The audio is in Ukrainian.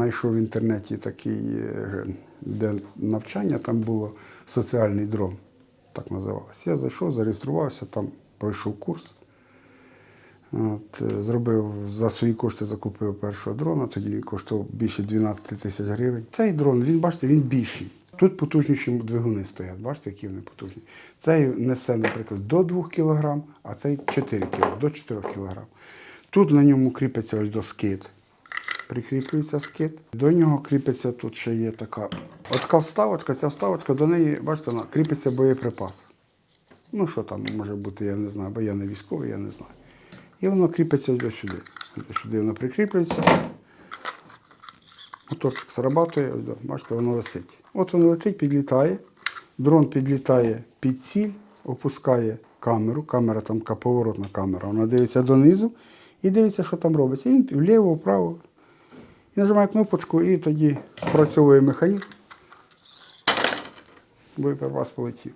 знайшов в інтернеті такий, е, де навчання, там було соціальний дрон, так називалося. Я зайшов, зареєструвався, там пройшов курс. От, е, зробив за свої кошти, закупив першого дрона, тоді він коштував більше 12 тисяч гривень. Цей дрон, він, бачите, він більший. Тут потужніші двигуни стоять, бачите, які вони потужні. Цей несе, наприклад, до 2 кг, а цей 4 кг, до 4 кг. Тут на ньому кріпиться ось до скид. Прикріплюється скид. До нього кріпиться тут ще є така. От вставочка, ця вставочка, до неї, бачите, вона кріпиться боєприпас. Ну, що там може бути, я не знаю, бо я не військовий, я не знаю. І воно кріпиться до сюди. До сюди воно прикріплюється. Моторчик срабатує, бачите, воно висить. От воно летить, підлітає. Дрон підлітає під ціль, опускає камеру. Камера там така поворотна камера. Вона дивиться донизу і дивиться, що там робиться. І він вліво, вправо. І нажимає кнопочку, і тоді спрацьовує механізм. Боєприпас полетів.